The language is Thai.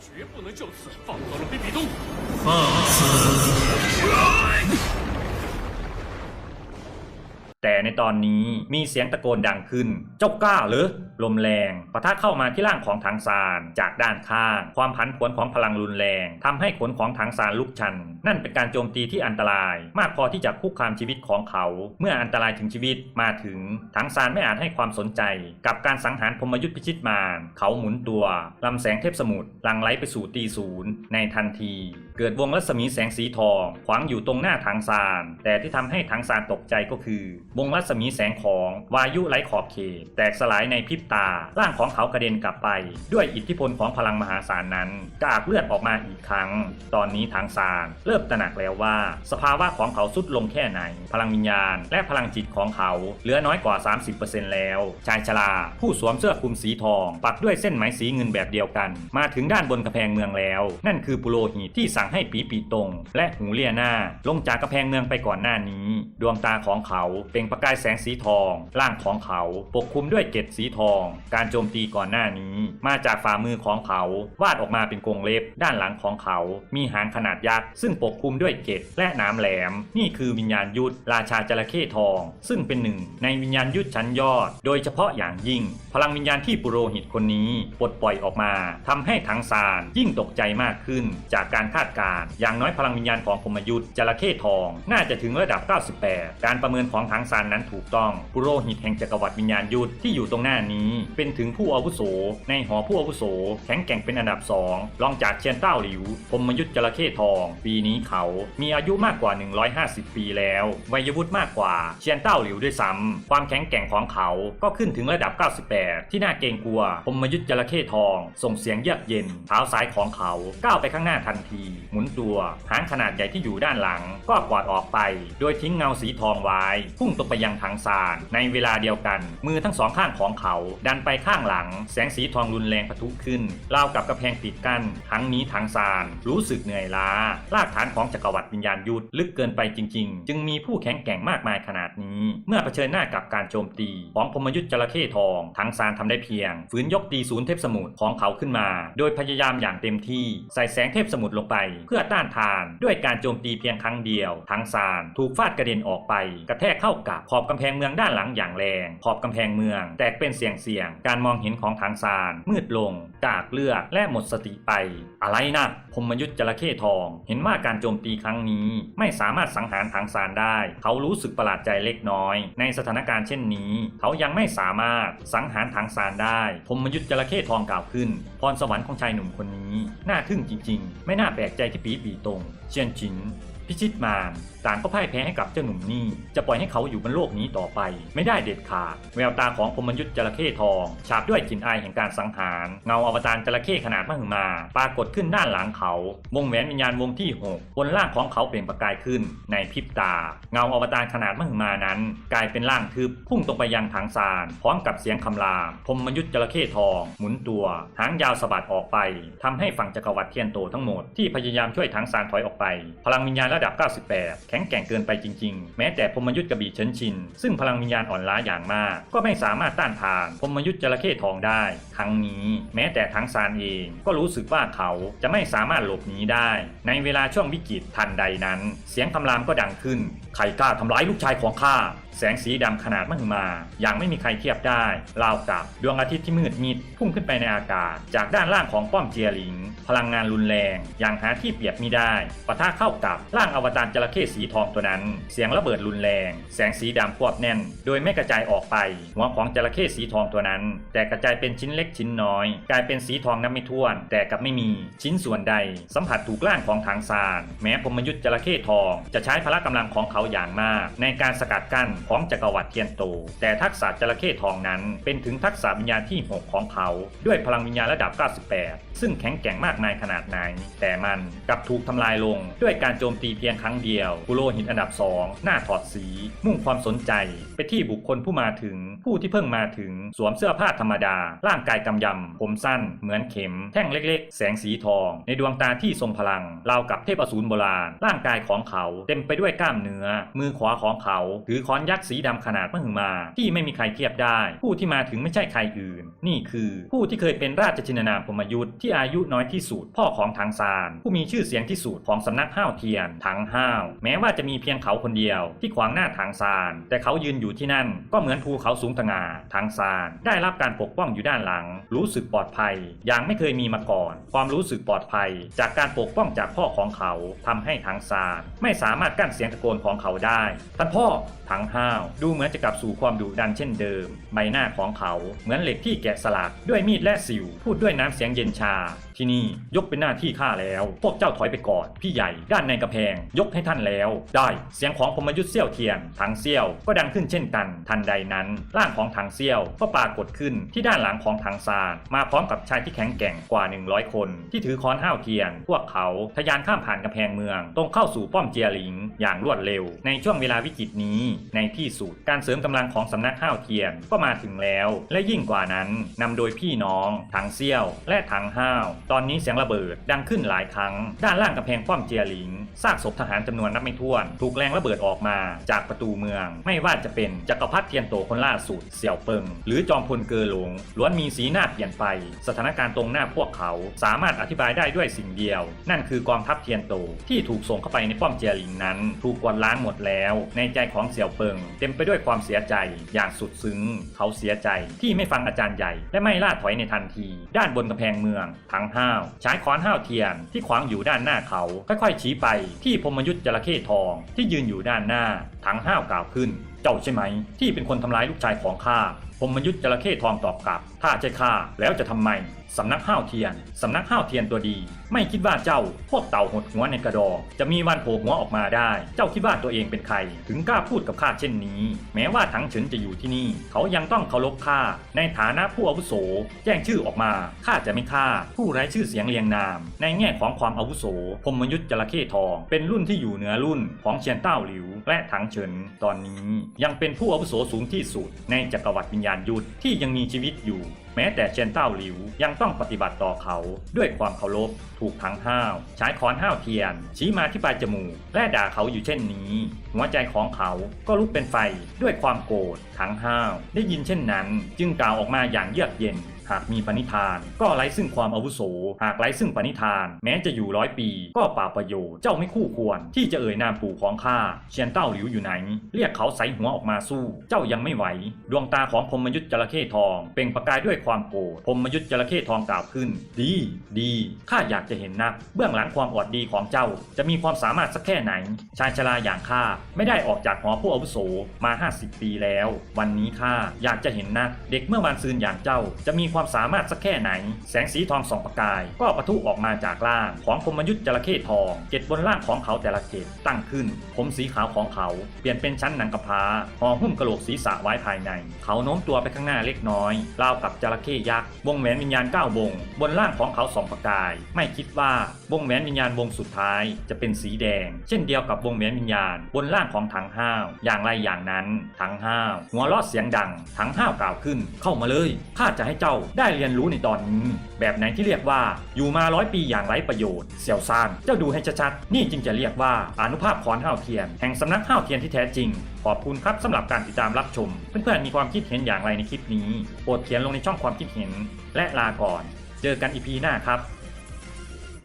绝不能就此放走了比比东。放肆！ แต่ในตอนนี้มีเสียงตะโกนดังขึ้น เจ้ากล้าหรือลมแรงปะทะเข้ามาที่ร่างของถังซานจากด้านข้าง ความผันผวนของพลังรุนแรงทำให้ขนของถังซานลุกชัน นั่นเป็นการโจมตีที่อันตราย มากพอที่จะคุกคามชีวิตของเขา เมื่ออันตรายถึงชีวิตมาถึงถังซานไม่อาจให้ความสนใจ กับการสังหารพมยุทธพิชิตมารเขาหมุนตัวลำแสงเทพสมุทรลังไหลไปสู่ตีศูนย์ในทันที เกิดวงรัศมีแสงสีทองขวางอยู่ตรงหน้าถังซาน แต่ที่ทำให้ถังซานตกใจก็คือ วงรัศมีแสงของวายุไร้ขอบเขต แตกสลายในพริบตา ร่างของเขากระเด็นกลับไป ด้วยอิทธิพลของพลังมหาศาลนั้นกระอักเลือดออกมาอีกครั้ง ตอนนี้ถังซาน เริ่มตระหนักแล้วว่า สภาวะของเขาสุดลงแค่ไหน พลังวิญญาณ และพลังจิตของเขาเหลือน้อยกว่า 30%แล้ว ชายชราผู้สวมเสื้อคลุมสีทอง ปักด้วยเส้นไหมสีเงินแบบเดียวกัน มาถึงด้านบนกำแพงเมืองแล้ว นั่นคือปุโรหิตที่สั่งให้ปีปีตรง และหูเลียหน้า ลงจากกำแพงเมืองไปก่อนหน้านี้ ดวงตาของเขาเปล่งประกายแสงสีทอง ร่างของเขาปกคลุมด้วยเกล็ดสีทอง การโจมตีก่อนหน้านี้ มาจากฝ่ามือของเขา วาดออกมาเป็นกรงเล็บ ด้านหลังของเขา มีหางขนาดยักษ์ซึ่งปกคลุมด้วยเกล็ดและน้ำแหลม นี่คือวิญญาณยุทธราชาจระเข้ทอง ซึ่งเป็นหนึ่ง ในวิญญาณยุทธชั้นยอด โดยเฉพาะอย่างยิ่ง พลังวิญญาณที่ปุโรหิตคนนี้ปลดปล่อยออกมาทำให้ทั้งซานยิ่งตกใจมากขึ้นจากการคาดการ อย่างน้อยพลังวิญญาณของพมยุทธ์จระเข้ทอง น่าจะถึงระดับ 98 การประเมินของทังซานนั้นถูกต้องปุโรหิตแห่งจักรวรรดิวิญญาณยุทธที่อยู่ตรงหน้านี้เป็นถึงผู้อาวุโส ในหอผู้อาวุโส แข็งแกร่งเป็นอันดับสองรองจากเชียนเต้าหลิวพมยุทธ์จระเข้ทอง ปีนี้เขา มีอายุมากกว่า 150 ปีแล้ววัยวุฒิมากกว่าเชียนเต้าหลิวด้วยซ้ำความแข็งแกร่งของเขาก็ขึ้นถึงระดับ 98 ที่น่าเกรงกลัวพมยุทธ์จระเข้ทอง ส่งเสียงเยือกเย็นเท้าซ้ายของเขาก้าวไปข้างหน้าทันทีหมุนตัวหางขนาดใหญ่ที่อยู่ด้านหลัง ก็กวาดออกไป โดยทิ้งเงาสีทองไว้ พุ่งตรงไปยังถังซาน ในเวลาเดียวกัน มือทั้งสองข้างของเขา ดันไปข้างหลัง แสงสีทองรุนแรงปะทุขึ้นราวกับกระแพงปิดกั้นทั้งนี้ถังซาน รู้สึกเหนื่อยล้า รากฐานของจักรวรรดิวิญญาณยุทธลึกเกินไปจริง ๆ จึงมีผู้แข็งแกร่งมากมายขนาดนี้ เมื่อเผชิญหน้ากับการโจมตี ของพมยุทธจระเข้ทองถังซานทำได้เพียง ฝืนยกตีศูนย์เทพสมุทรของเขาขึ้นมา โดยพยายามอย่างเต็มที่ใส่แสงเทพสมุทรลงไปเพื่อต้านทาน ด้วยการโจมตีเพียงครั้งเดียวถังซานถูกฟาดกระเด็นออกไป กระแทกเข้ากับขอบกำแพงเมืองด้านหลังอย่างแรง ขอบกำแพงเมือง แตกเป็นเสียงเสียง การมองเห็นของถังซาน มืดลง กากเลือดและหมดสติไป อะไรนะพรหมยุทธจระเข้ทอง เห็นว่าการโจมตีครั้งนี้ ไม่สามารถสังหารถังซานได้ เขารู้สึกประหลาดใจเล็กน้อย ในสถานการณ์เช่นนี้ เขายังไม่สามารถสังหารถังซานได้พรหมยุทธจระเข้ทองกล่าวขึ้น พรสวรรค์ของชายหนุ่มคนนี้ น่าทึ่งจริง ๆ ไม่น่าแปลกใจที่ปีปีตงเชียนจิน พิชิตมารต่างก็พ่ายแพ้ให้กับเจ้าหนุ่มนี่ จะปล่อยให้เขาอยู่บนโลกนี้ต่อไป ไม่ได้เด็ดขาด แววตาของพมยุทธจระเข้ทอง ฉาบด้วยกลิ่นอายแห่งการสังหาร เงาอวตารจระเข้ขนาดมหึมา ปรากฏขึ้นด้านหลังเขา วงแหวนวิญญาณวงที่หกบนร่างของเขาเปล่งประกายขึ้น ในพริบตา เงาอวตารขนาดมหึมานั้น กลายเป็นร่างทึบพุ่งตรงไปยังถังซาน พร้อมกับเสียงคำรามพมยุทธจระเข้ทอง หมุนตัว หางยาวสะบัดออกไปทำให้ฝั่งจักรวรรดิเทียนโตทั้งหมดที่พยายามช่วยถังซานถอยออกไป พลังวิญญาณและระดับ 98 แข็งแกร่งเกินไปจริง ๆ แม้แต่พมยุทธกระบี่เฉินชิน ซึ่งพลังวิญญาณอ่อนล้าอย่างมาก ก็ไม่สามารถต้านทานพมยุทธจระเข้ทองได้ ครั้งนี้ แม้แต่ทั้งซานเอง ก็รู้สึกว่าเขาจะไม่สามารถหลบหนีได้ ในเวลาช่วงวิกฤตทันใดนั้น เสียงคำรามก็ดังขึ้น ใครกล้าทำร้ายลูกชายของข้าแสงสีดำขนาดมหึมา อย่างไม่มีใครเทียบได้ราวกับดวงอาทิตย์ที่มืดมิดพุ่งขึ้นไปในอากาศ จากด้านล่างของป้อมเจียหลิง พลังงานรุนแรง อย่างหาที่เปรียบมิได้ปะทะเข้ากับร่างอวตารจระเข้สีทองตัวนั้น เสียงระเบิดรุนแรง แสงสีดำควบแน่น โดยไม่กระจายออกไป หัวของจระเข้สีทองตัวนั้น แต่กระจายเป็นชิ้นเล็กชิ้นน้อย กลายเป็นสีทองนับไม่ถ้วน แต่กับไม่มีชิ้นส่วนใด สัมผัสถูกร่างของทางซานแม้พมยุทธจระเข้ทอง จะใช้พละกำลังของเขาอย่างมาก ในการสกัดกั้นของจักรวรรดิเทียนโต แต่ทักษะจระเข้ทองนั้น เป็นถึงทักษะวิญญาณที่ 6 ของเขา ด้วยพลังวิญญาณระดับ 98 ซึ่งแข็งแกร่งมากมายขนาดไหน แต่มันกลับถูกทำลายลง ด้วยการโจมตีเพียงครั้งเดียวกุโรหิตอันดับ 2 หน้าถอดสี มุ่งความสนใจ ไปที่บุคคลผู้มาถึง ผู้ที่เพิ่งมาถึงสวมเสื้อผ้าธรรมดา ร่างกายกำยำ ผมสั้น เหมือนเข็ม แท่งเล็ก ๆ แสงสีทอง ในดวงตาที่ทรงพลังราวกับเทพอสูรโบราณ ร่างกายของเขาเต็มไปด้วยกล้ามเนื้อมือขวาของเขา ถือค้อนยักษ์สีดำขนาดมหึมา ที่ไม่มีใครเทียบได้ ผู้ที่มาถึงไม่ใช่ใครอื่น นี่คือผู้ที่เคยเป็นราชชินนามพมยุทธ์ที่อายุน้อยที่สุดพ่อของทางซาน ผู้มีชื่อเสียงที่สุดของสำนักห้าวเทียนถังห้าว แม้ว่าจะมีเพียงเขาคนเดียวที่ขวางหน้าทางซาน แต่เขายืนอยู่ที่นั่นก็เหมือนภูเขาสูงตงาทางซาน ได้รับการปกป้องอยู่ด้านหลัง รู้สึกปลอดภัย อย่างไม่เคยมีมาก่อน ความรู้สึกปลอดภัย จากการปกป้องจากพ่อของเขาทำให้ทางซาน ไม่สามารถกั้นเสียงตะโกนของเขาได้ ท่านพ่อทางห้าวดูเหมือนจะกลับสู่ความดุดันเช่นเดิม ใบหน้าของเขาเหมือนเหล็กที่แกะสลักด้วยมีดและสิว พูดด้วยน้ำเสียงเย็นชา ที่นี่ยกเป็นหน้าที่ข้าแล้ว พวกเจ้าถอยไปก่อน พี่ใหญ่ด้านในกระแพง ยกให้ท่านแล้ว ได้เสียงของพมยุทธเซี่ยวเทียนทางเซี่ยวก็ดังขึ้นเช่นกัน ทันใดนั้น ร่างของทางเซี่ยวก็ปรากฏขึ้นที่ด้านหลังของทางซานมาพร้อมกับชายที่แข็งแกร่งกว่า 100 คน ที่ถือค้อนห้าวเทียน พวกเขาทะยานข้ามผ่านกำแพงเมือง ตรงเข้าสู่ป้อมเจียหลิงอย่างรวดเร็วในช่วงเวลาวิกฤตนี้ ในที่สุดการเสริมกำลังของสำนักข้าวเทียนก็มาถึงแล้ว และยิ่งกว่านั้นนำโดยพี่น้อง ถังเซี่ยว และถังห้าว ตอนนี้เสียงระเบิดดังขึ้นหลายครั้ง ด้านล่างกำแพงป้อมเจียหลิงซากศพทหารจำนวนนับไม่ถ้วน ถูกแรงระเบิดออกมาจากประตูเมือง ไม่ว่าจะเป็นจักรพรรดิเทียนโตคนล่าสุด เสี่ยวเปิง หรือจอมพลเกอหลงล้วนมีสีหน้าเปลี่ยนไป สถานการณ์ตรงหน้าพวกเขา สามารถอธิบายได้ด้วยสิ่งเดียว นั่นคือกองทัพเทียนโตที่ถูกส่งเข้าไปในป้อมเจียหลิงนั้น ถูกกวาดล้างหมดแล้ว ในใจของเสี่ยวเปิง เต็มไปด้วยความเสียใจอย่างสุดซึ้ง เขาเสียใจที่ไม่ฟังอาจารย์ใหญ่ และไม่ล่าถอยในทันที ด้านบนกำแพงเมือง ทั้งห้าวใช้ค้อนห้าวเทียนที่ขวางอยู่ด้านหน้าเขาค่อยๆชี้ไปที่พมยุทธ์จระเข้ทองที่ยืนอยู่ด้านหน้าทั้งห้าวกล่าวขึ้น เจ้าใช่ไหม ที่เป็นคนทำร้ายลูกชายของข้าพมยุทธ์จระเข้ทองตอบกลับถ้าใช่ข้าแล้วจะทำไม สำนักห้าวเทียน สำนักห้าวเทียนตัวดี ไม่คิดว่าเจ้าพวกเต่าหดหัวในกระดองจะมีวันโผล่หัวออกมาได้ เจ้าคิดว่าตัวเองเป็นใคร ถึงกล้าพูดกับข้าเช่นนี้ แม้ว่าถังเฉินจะอยู่ที่นี่ เขายังต้องเคารพข้าในฐานะผู้อาวุโส แจ้งชื่อออกมาข้าจะไม่ฆ่า ผู้ไร้ชื่อเสียงเรียงนาม ในแง่ของความอาวุโสพมยุทธจระเข้ทอง เป็นรุ่นที่อยู่เหนือรุ่นของเชียนเต้าหลิว และถังเฉินตอนนี้ ยังเป็นผู้อาวุโสสูงที่สุด ในจักรวรรดิวิญญาณยุทธที่ยังมีชีวิตอยู่ แม้แต่เชนเต้าหลิวยังต้องปฏิบัติต่อเขา ด้วยความเคารพถูกทั้งห้าวใช้ค้อนห้าวเทียน ชี้มาที่ปลายจมูก และด่าเขาอยู่เช่นนี้ หัวใจของเขาก็ลุกเป็นไฟด้วยความโกรธทั้งห้าว ได้ยินเช่นนั้น จึงกล่าวออกมาอย่างเยือกเย็น หากมีปณิธาน ก็ไร้ซึ่งความอาวุโส หากไร้ซึ่งปณิธาน แม้จะอยู่ร้อยปี ก็ป่าประโยชน์เจ้าไม่คู่ควร ที่จะเอ่ยนามปู่ของข้าเชียนเต้าหลิวอยู่ไหน เรียกเขาใส่หัวออกมาสู้ เจ้ายังไม่ไหว ดวงตาของพมยุทธ์จระเข้ทอง เปล่งประกายด้วยความโกรธพมยุทธ์จระเข้ทองกล่าวขึ้น ดี ดีข้าอยากจะเห็นนัก เบื้องหลังความอดดีของเจ้า จะมีความสามารถสักแค่ไหน ชายชราอย่างข้าไม่ได้ออกจากหอผู้อาวุโสมา 50 ปีแล้ว วันนี้ข้าอยากจะเห็นนัก เด็กเมื่อวานซืนอย่างเจ้าจะมีความความสามารถสักแค่ไหน แสงสีทองสองประกาย ก็ปะทุออกมาจากล่างของพมยุทธ์จระเข้ทองเกล็ดบนล่างของเขาแต่ละเกล็ดตั้งขึ้น ผมสีขาวของเขาเปลี่ยนเป็นชั้นหนังกระพาห่อหุ้มกระโหลกศีรษะไว้ภายใน เขาโน้มตัวไปข้างหน้าเล็กน้อยราวกับจระเข้ยักษ์วงแหวนวิญญาณเก้าวง บนล่างของเขาสองประกาย ไม่คิดว่าวงแหวนวิญญาณวงสุดท้ายจะเป็นสีแดง เช่นเดียวกับวงแหวนวิญญาณ บนล่างของถังห้าว อย่างไรอย่างนั้นถังห้าวหัวเราะเสียงดังถังห้าวกล่าวขึ้น เข้ามาเลยข้าจะให้เจ้าได้เรียนรู้ในตอนนี้ แบบไหนที่เรียกว่าอยู่มาร้อยปีอย่างไร้ประโยชน์เสี่ยวซานเจ้าดูให้ชัดๆนี่จึงจะเรียกว่าอนุภาพขอนห้าวเทียน แห่งสำนักห้าวเทียนที่แท้จริง ขอบคุณครับสำหรับการติดตามรับชม เพื่อนๆมีความคิดเห็นอย่างไรในคลิปนี้โปรดเขียนลงในช่องความคิดเห็น และลาก่อน เจอกันอีพีหน้าครับ